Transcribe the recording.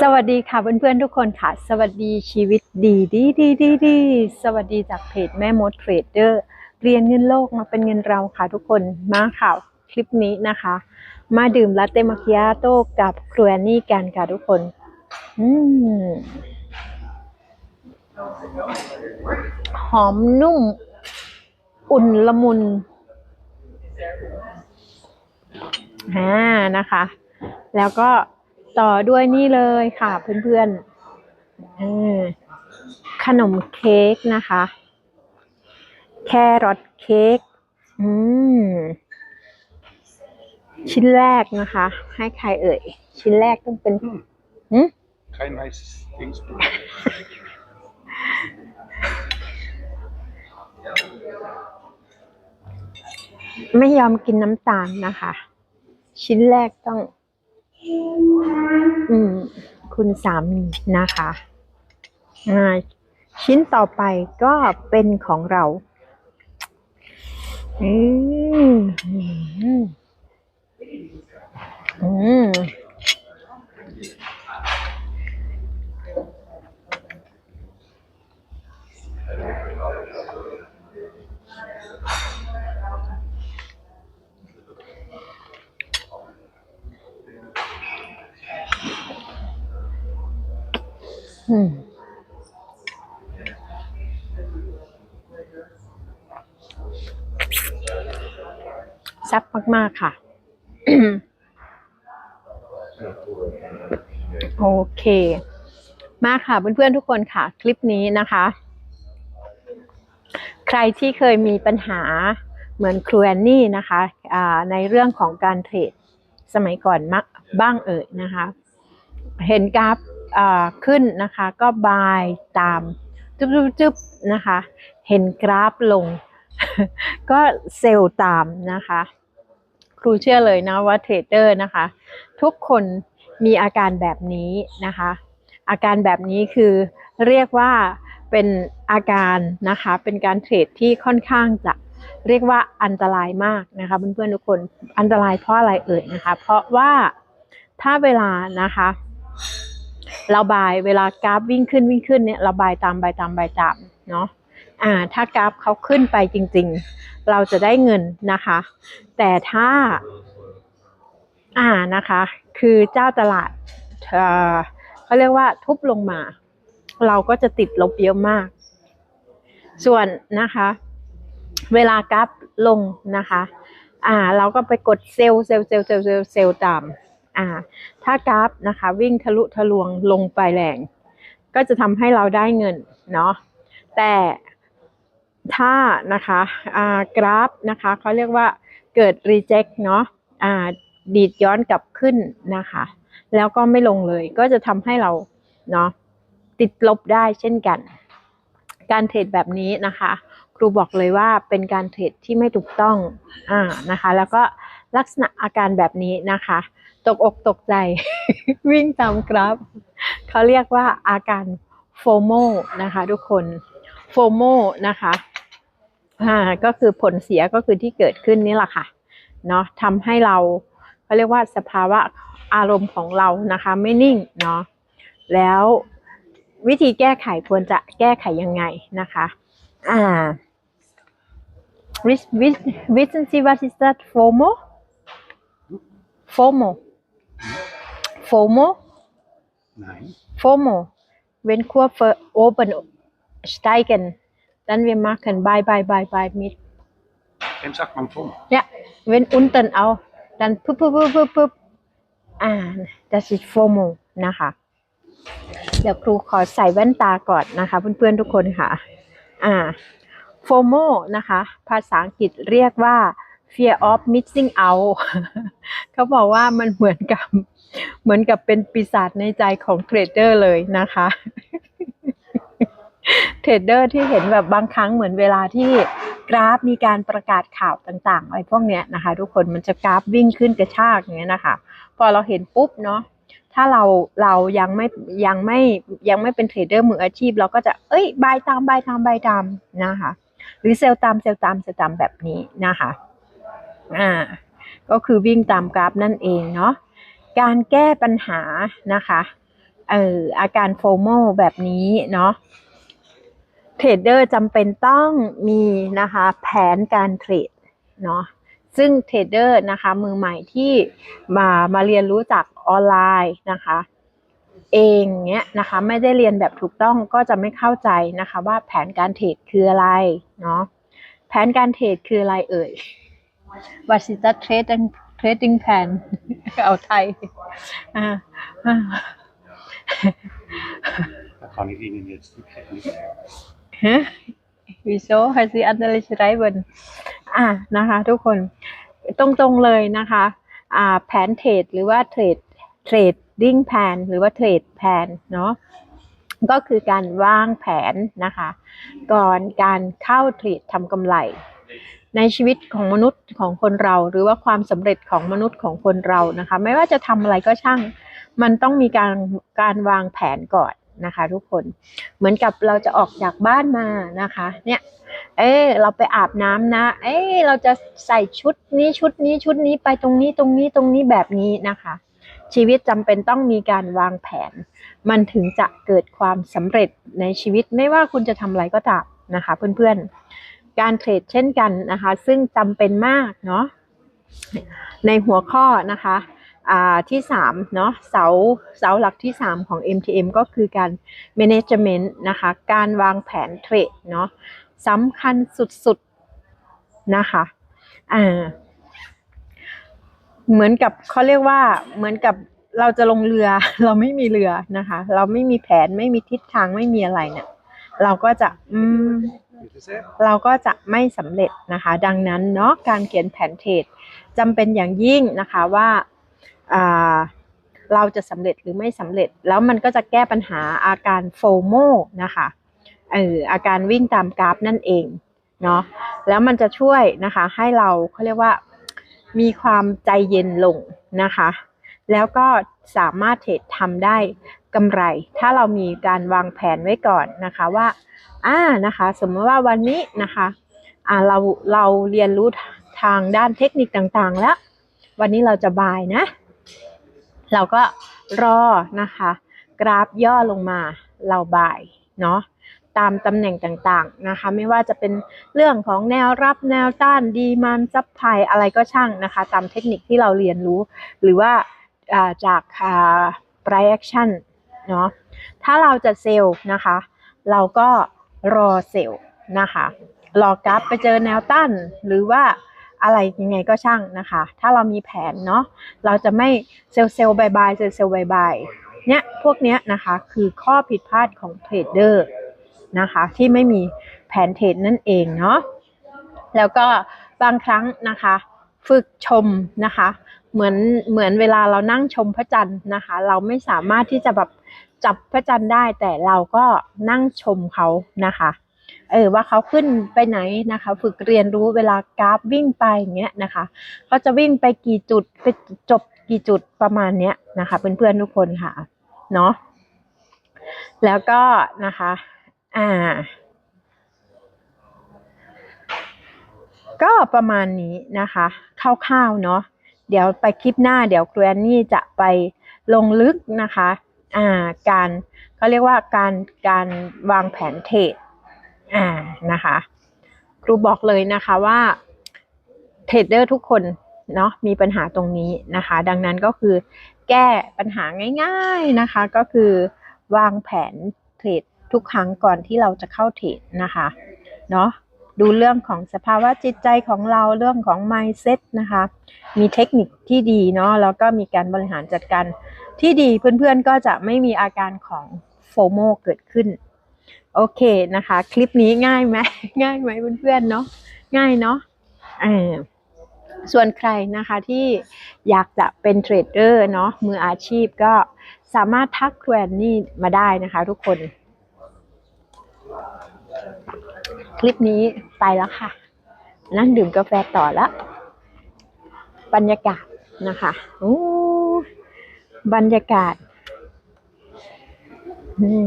สวัสดีค่ะเพื่อนๆทุกคนค่ะ สวัสดีชีวิตดีดีดีดีดีสวัสดีจากเพจแม่มดเทรดเดอร์เรียนเงินโลกมาเป็นเงินเราค่ะทุกคนมาข่าวคลิปนี้นะคะ มาดื่มลาเต้มาคิอาโต้กับครูแอนนี่กันค่ะทุกคน อืมหอมนุ่ม อุ่นละมุนอ่านะคะ แล้วก็ต่อด้วยนี่เลยค่ะเพื่อนๆเออขนมเค้กนะคะ แครอทเค้กอืมชิ้นแรกนะคะ ให้ใครเอ่ย ชิ้นแรกต้องเป็นหืม Kein nice Dings. ไม่ยอมกินน้ำตาลนะคะ ชิ้นแรกต้อง อืม คุณสามีนะคะอ่าชิ้นต่อไปก็เป็นของเรา อืม อืม แซ่บมาก ๆ ค่ะ โอเค มาค่ะเพื่อน ๆ ทุกคนค่ะ คลิปนี้นะคะ ใครที่เคยมีปัญหาเหมือนครูแอนนี่นะคะในเรื่องของการเทรดสมัยก่อนมักบ้างเอ่ยนะคะ เห็นกราฟ ขึ้นนะคะ ก็บายตามจุ๊บจุ๊บจุ๊บนะคะ เห็นกราฟลง ก็เซลล์ตามนะคะ ครูเชื่อเลยนะว่าเทรดเดอร์นะคะ ทุกคนมีอาการแบบนี้นะคะ อาการแบบนี้คือเรียกว่าเป็นอาการนะคะ เป็นการเทรดที่ค่อนข้างจะเรียกว่าอันตรายมากนะคะเพื่อนๆทุกคนอันตรายเพราะอะไรเอ่ยนะคะ เพราะว่าถ้าเวลานะคะ ราบายเวลากราฟวิ่งขึ้นวิ่งขึ้นเนี่ยเราบายตามบายตามบายตามเนาะอ่าถ้ากราฟเขาขึ้นไปจริง ๆ เราจะได้เงินนะคะ แต่ถ้า อ่านะคะ คือเจ้าตลาดเอ่อเขาเรียกว่าทุบลงมา เราก็จะติดลบเยอะมาก ส่วนนะคะ เวลากราฟลงนะคะ อ่า เราก็ไปกดเซลล์เซลล์เซลล์เซลล์เซลล์ตาม อ่า ถ้ากราฟนะคะ วิ่งทะลุทะลวงลงไปแรง ก็จะทำให้เราได้เงินเนาะแต่ถ้านะคะอ่ากราฟนะคะเขาเรียกว่าเกิด reject เนาะอ่าดีดย้อนกลับขึ้นนะคะ แล้วก็ไม่ลงเลย ก็จะทำให้เราเนาะติดลบได้เช่นกัน การเทรดแบบนี้นะคะ ครูบอกเลยว่าเป็นการเทรดที่ไม่ถูกต้องอ่านะคะ แล้วก็ ลักษณะอาการแบบนี้นะคะ ตกอกตกใจ วิ่งตามกราฟเขาเรียกว่าอาการโฟโมนะคะทุกคนโฟโมนะคะอ่าก็คือผลเสียก็คือที่เกิดขึ้นนี่แหละค่ะเนาะทำให้เราเขาเรียกว่าสภาวะอารมณ์ของเรานะคะไม่นิ่งเนาะแล้ววิธีแก้ไขควรจะแก้ไขยังไงนะคะอ่า Wiss- wiss- wissen Sie was ist das FOMO FOMO FOMO Nein. FOMO wenn Kurve oben steigen dann wir machen Buy Buy Buy Buy mit Dem sagt man Funk. ja wenn unten auch dann pup pup pup pup pup อ่า das ist FOMO นะคะ เดี๋ยวครูขอใส่แว่นตาก่อนนะคะ เพื่อนๆทุกคนค่ะ อ่า FOMO นะคะ ภาษาอังกฤษเรียกว่า fear of missing out เขาบอกว่ามันเหมือนกับเหมือนกับเป็นปีศาจในใจของเทรดเดอร์เลยนะคะ เทรดเดอร์ที่เห็นแบบบางครั้งเหมือนเวลาที่กราฟมีการประกาศข่าวต่างๆอะไรพวกเนี้ยนะคะ ทุกคนมันจะกราฟวิ่งขึ้นกระชากอย่างเงี้ยนะคะ พอเราเห็นปุ๊บเนาะถ้าเราเรายังไม่ยังไม่ยังไม่เป็นเทรดเดอร์มืออาชีพ เราก็จะเอ้ยบายตามบายตามบายตามนะคะ หรือเซลล์ตามเซลล์ตามเซลล์ตามแบบนี้นะคะ อ่าก็คือวิ่งตามกราฟนั่นเองเนาะการแก้ปัญหานะคะเอ่ออาการโฟโมแบบนี้เนาะเทรดเดอร์จำเป็นต้องมีนะคะแผนการเทรดเนาะซึ่งเทรดเดอร์นะคะมือใหม่ที่มามาเรียนรู้จากออนไลน์นะคะเองเนี้ยนะคะไม่ได้เรียนแบบถูกต้องก็จะไม่เข้าใจนะคะว่าแผนการเทรดคืออะไรเนาะแผนการเทรดคืออะไรเอ่ย What is the trading trading plan เอาไทยอ่าอ่า Da kann ich Ihnen jetzt nicht helfen. ฮะ wieso hast du andere schreiben อ่านะคะ ทุกคนตรงๆเลยนะคะอ่าแผนเทรดหรือว่าเทรดเทรดดิ้งแผนหรือว่าเทรดแผนเนาะก็คือการวางแผนนะคะ ก่อนการเข้าเทรดทำกำไร ในชีวิตของมนุษย์ของคนเรา หรือว่าความสำเร็จของมนุษย์ของคนเรานะคะ ไม่ว่าจะทำอะไรก็ช่าง มันต้องมีการการวางแผนก่อนนะคะ ทุกคนเหมือนกับเราจะออกจากบ้านมานะคะ เนี่ยเอ้เราไปอาบน้ำนะ เอ้เราจะใส่ชุดนี้ชุดนี้ชุดนี้ไปตรงนี้ตรงนี้ตรงนี้แบบนี้นะคะ ชีวิตจำเป็นต้องมีการวางแผน มันถึงจะเกิดความสำเร็จในชีวิตไม่ว่าคุณจะทำอะไรก็ตามนะคะ เพื่อนๆ การเทรดเช่นกันนะคะ ซึ่งจำเป็นมากเนาะในหัวข้อนะคะอ่าที่3เนาะเสาเสาหลักที่ 3 ของ MTM ก็คือการ management นะคะ การวางแผนเทรดเนาะสำคัญสุดๆนะคะอ่าเหมือนกับเขาเรียกว่าเหมือนกับเราจะลงเรือเราไม่มีเรือนะคะ เราไม่มีแผนไม่มีทิศทางไม่มีอะไรเนี่ยเราก็จะอืม เราก็จะไม่สำเร็จนะคะ ดังนั้นเนาะการเขียนแผนเทรดจำเป็นอย่างยิ่งนะคะว่าอ่าเราจะสำเร็จหรือไม่สำเร็จ แล้วมันก็จะแก้ปัญหาอาการโฟโมนะคะเอออาการวิ่งตามกราฟนั่นเองเนาะแล้วมันจะช่วยนะคะให้เราเขาเรียกว่ามีความใจเย็นลงนะคะ แล้วก็สามารถเทรดทำได้ กำไร ถ้าเรามีการวางแผนไว้ก่อนนะคะว่าอ่านะคะ สมมติว่าวันนี้นะคะอ่าเราเราเรียนรู้ทางด้านเทคนิคต่างๆ แล้ว วันนี้เราจะบายนะ เราก็รอนะคะ กราฟย่อลงมาเราบายเนาะตามตำแหน่งต่างๆนะคะ ไม่ว่าจะเป็นเรื่องของแนวรับแนวต้านดีมันซับไพอะไรก็ช่างนะคะ ตามเทคนิคที่เราเรียนรู้ หรือว่าาจากอ่า price action เนาะถ้าเราจะเซลล์นะคะ เราก็รอเซลล์นะคะรอกราฟไปเจอแนวต้านหรือว่าอะไรยังไงก็ช่างนะคะ ถ้าเรามีแผนเนาะเราจะไม่เซลล์เซลล์บายบายเซลล์เซลล์บายบายเนี่ยพวกเนี้ยนะคะคือข้อผิดพลาดของเทรดเดอร์นะคะที่ไม่มีแผนเทรดนั่นเองเนาะแล้วก็บางครั้งนะคะ ฝึกชมนะคะ เหมือนเหมือนเวลาเรานั่งชมพระจันทร์นะคะ เราไม่สามารถที่จะแบบจับพระจันทร์ได้แต่เราก็นั่งชมเขานะคะเออว่าเขาขึ้นไปไหนนะคะ ฝึกเรียนรู้เวลากราฟวิ่งไปอย่างเงี้ยนะคะเขาจะวิ่งไปกี่จุดไปจบกี่จุดประมาณเนี้ยนะคะเพื่อนๆทุกคนค่ะเนาะแล้วก็นะคะอ่า ก็ประมาณนี้นะคะคร่าวๆเนาะ เดี๋ยวไปคลิปหน้าเดี๋ยวครูแอนนี่จะไปลงลึกนะคะอ่าการเขาเรียกว่าการการวางแผนเทรดอ่านะคะครูบอกเลยนะคะว่าเทรดเดอร์ทุกคนเนาะมีปัญหาตรงนี้นะคะ ดังนั้นก็คือแก้ปัญหาง่ายๆนะคะ ก็คือวางแผนเทรดทุกครั้งก่อนที่เราจะเข้าเทรดนะคะเนาะ ดูเรื่องของสภาวะจิตใจของเราเรื่องของ mindset นะคะ มีเทคนิคที่ดีเนาะแล้วก็มีการบริหารจัดการที่ดีเพื่อนๆก็จะไม่มีอาการของโฟโมเกิดขึ้น โอเคนะคะ คลิปนี้ง่ายไหมง่ายไหมเพื่อนๆเนาะง่ายเนาะส่วนใครนะคะที่อยากจะเป็นเทรดเดอร์เนาะมืออาชีพก็สามารถทักแควนนี่มาได้นะคะทุกคน คลิปนี้ไปแล้วค่ะ นั่งดื่มกาแฟต่อละบรรยากาศนะคะโอ้บรรยากาศนี่